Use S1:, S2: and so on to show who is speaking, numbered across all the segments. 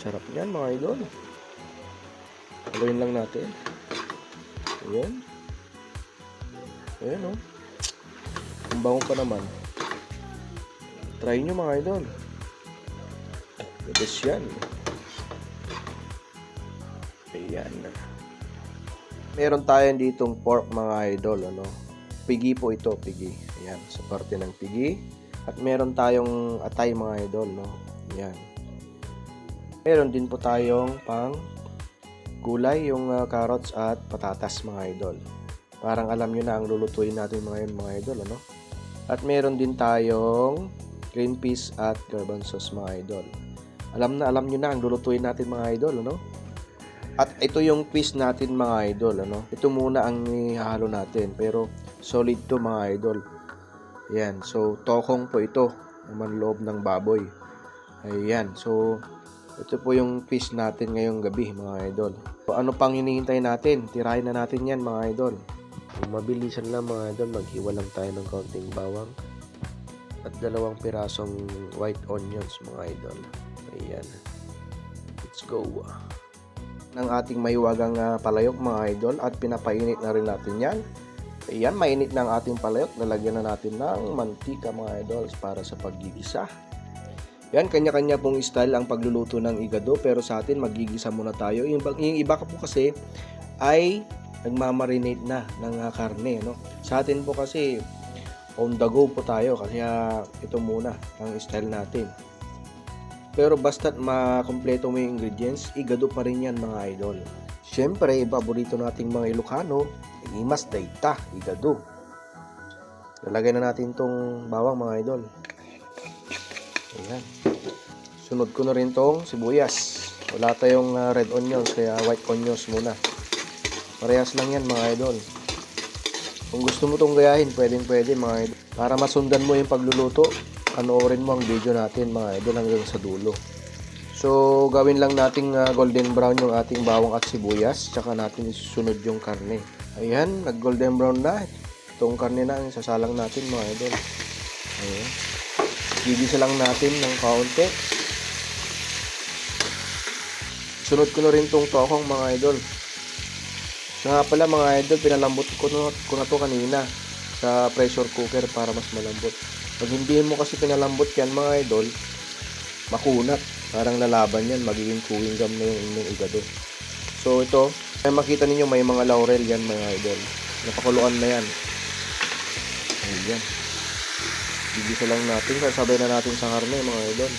S1: Sarap niyan mga idol. Haluin lang natin. Ayan. Ayan oh. Ang bango pa naman. Try nyo mga idol. Best yan. Ayan. Meron tayo ditong pork mga idol. Ano? Pigi po ito, pigi. Ayan, sa parte ng pigi. At meron tayong atay mga idol. No? Ayan. Meron din po tayong pang gulay, yung ah, carrots at patatas mga idol. Parang alam nyo na ang lulutuin natin mga yun mga idol. Ano? At meron din tayong green peas at garbanzos mga idol. Alam na alam nyo na ang lulutuin natin mga idol. Ano? At ito yung peas natin mga idol. Ano? Ito muna ang ihahalo natin. Pero solid to mga idol. Ayan. So, tokong po ito. Naman loob ng baboy. Ayan. So, ito po yung fish natin ngayong gabi mga idol. So, ano pang hinihintay natin? Tirahin na natin yan mga idol. Kung mabilisan lang mga idol, maghiwa lang tayo ng kaunting bawang at dalawang pirasong white onions mga idol. Ayan. Let's go. Ng ating mahiwagang ah, palayok mga idol at pinapainit na rin natin yan. Ayan, mainit na ang ating palayok. Nalagyan na natin ng mantika mga idols para sa paggigisa. Yan, kanya-kanya pong style ang pagluluto ng igado pero sa atin magigisa muna tayo. Yung, yung iba ka po kasi ay nagmamarinate na ng ah, karne. No? Sa atin po kasi on the go po tayo kaya ito muna ang style natin. Pero basta't makompleto mo yung ingredients, igado pa rin yan mga idol. Siyempre, paborito nating mga Ilocano, imas dayta, igado. Lalagay na natin tong bawang mga idol. Ayan. Sunod ko na rin tong sibuyas. Wala tayong ah, red onions, kaya white onions muna. Parehas lang yan mga idol. Kung gusto mo tong gayahin, pwedeng pwede mga idol. Para masundan mo yung pagluluto, panoorin mo ang video natin mga idol hanggang sa dulo. So, gawin lang nating ah, golden brown yung ating bawang at sibuyas. Tsaka natin isusunod yung karne. Ayan, nag-golden brown na. Itong karne na ang sasalang natin mga idol. Ayan. Gigisa lang natin ng kaunti. Sunod ko na rin tong tokong mga idol. So nga pala mga idol, pinalambot ko na, ko na to kanina sa pressure cooker para mas malambot. Pag hindi mo kasi pinalambot yan mga idol, makunat. Parang lalaban yan, magiging chewing gum na yung inyong igado. So ito, ay makita ninyo may mga laurel yan mga idol. Napakuluan na yan. Ayan. Gigisa lang natin, sasabay na natin sa karne mga idol.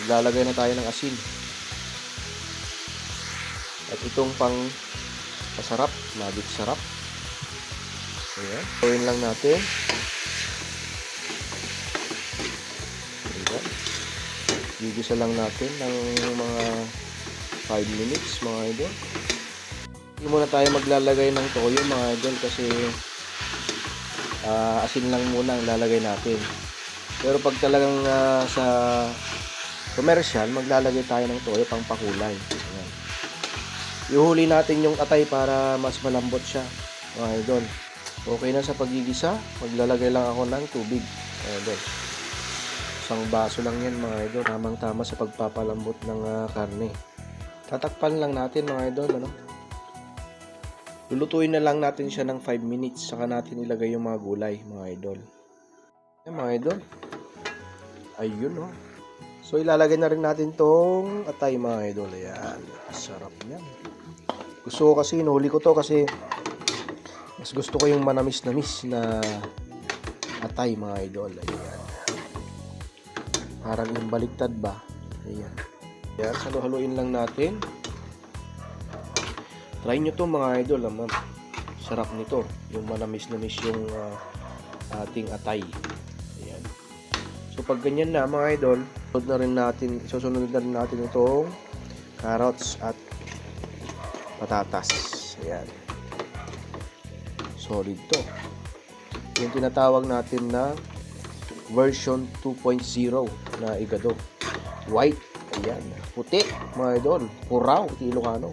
S1: Maglalagay na tayo ng asin. At itong pang masarap, magic sarap. Ayan. Gawin lang natin. Ayan. Gigisa lang natin ng mga 5 minutes mga idol. Hindi muna tayo maglalagay ng toyo mga idol kasi ah, asin lang muna ang lalagay natin. Pero pag talagang ah, sa commercial, maglalagay tayo ng toyo pang pakulay. Ayan. Ihuli natin yung atay para mas malambot siya, mga idol. Okay na sa pagigisa, maglalagay lang ako ng tubig, mga idol. Isang baso lang yan, mga idol. Tamang-tama sa pagpapalambot ng ah, karne. Tatakpan lang natin, mga idol, ano? Lulutuin na lang natin siya ng 5 minutes, saka natin ilagay yung mga gulay, mga idol. Yan, mga idol. Ayun, oh. So, ilalagay na rin natin tong atay, mga idol. Ayan. Sarap yan. Gusto ko kasi, inuhuli ko to kasi mas gusto ko yung manamis-namis na atay, mga idol. Ayan. Parang yung baliktad ba? Ayan. Ayan, halo-haluin lang natin. Try nyo to mga idol, ah, ma'am. Sarap nito. Yung manamis-namis yung ah, ating atay. Ayan. So, pag ganyan na mga idol, susunod na rin natin, susunod na rin natin itong carrots at patatas. Ayan. Solid to. Yung tinatawag natin na version 2.0 na igado. White. Ayan. Puti, mga idol. Puraw, Ilocano.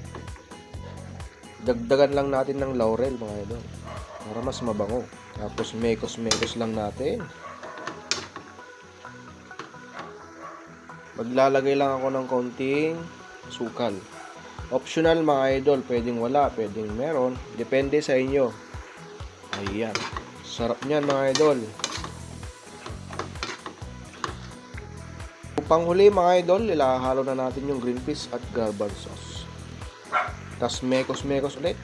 S1: Dagdagan lang natin ng laurel, mga idol. Para mas mabango. Tapos mekos-mekos lang natin. Maglalagay lang ako ng konting sukal. Optional mga idol, pwedeng wala, pwedeng meron. Depende sa inyo. Ayan. Sarap niyan mga idol. Panghuli mga idol, ilahalo na natin yung green peas at garban sauce. Tapos mekos-mekos ulit.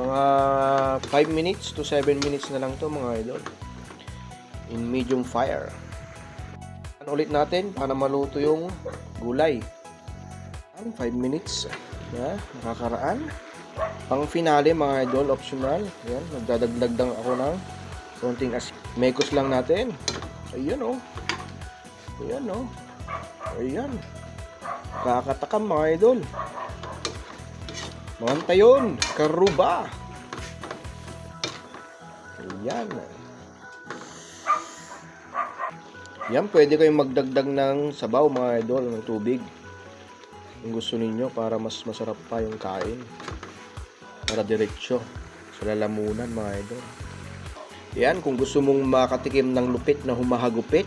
S1: Mga 5 minutes to 7 minutes na lang to mga idol. In medium fire. Ano ulit natin para maluto yung gulay. 5 minutes. Yeah, nakakaraan. Pang finale mga idol, optional. Yan, nagdadagdag lang ako ng konting asin. Mekos lang natin. Ayan oh. Ayan oh. Ayan. Kakatakam mga idol. Manta yun. Karuba. Ayan. Yan, pwede kayong magdagdag ng sabaw mga idol, ng tubig. Kung gusto ninyo para mas masarap pa yung kain. Para diretsyo sa lalamunan mga idol. Yan, kung gusto mong makatikim ng lupit na humahagupit,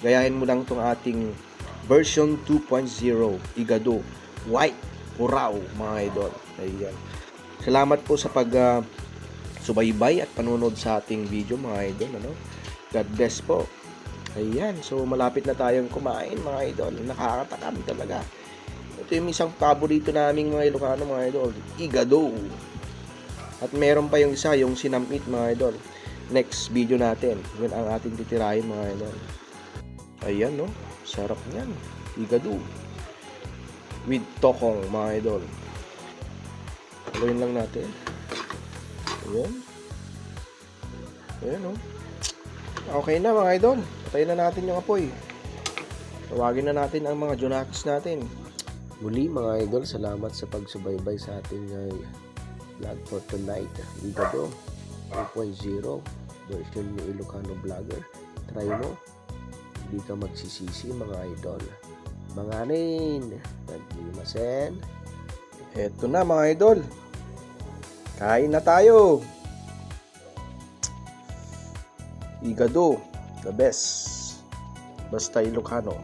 S1: gayahin mo lang tong ating version 2.0 Igado White Puraw mga idol. Ayan. Salamat po sa pag ah, subaybay at panunod sa ating video mga idol. Ano? God bless po. Ayan, so malapit na tayong kumain mga idol. Nakakatakam talaga. Ito yung isang paborito naming mga Ilocano mga idol. Igado. At meron pa yung isa, yung sinamit mga idol. Next video natin. Yun ang ating titirahin mga idol. Ayan no. Sarap niyan. Igado. With tokong mga idol. Haluin lang natin. Ayan. Ayan no. Okay na mga idol. Patayin na natin yung apoy. Tawagin na natin ang mga Junakis natin. Muli mga idol, salamat sa pagsubaybay sa ating uh, vlog for tonight. Igado 2.0 version ni Ilocano Vlogger. Try mo. Hindi ka magsisisi mga idol. Mga nin. Naglimasen. Eto na mga idol. Kain na tayo. Igado. The best. Basta Ilocano.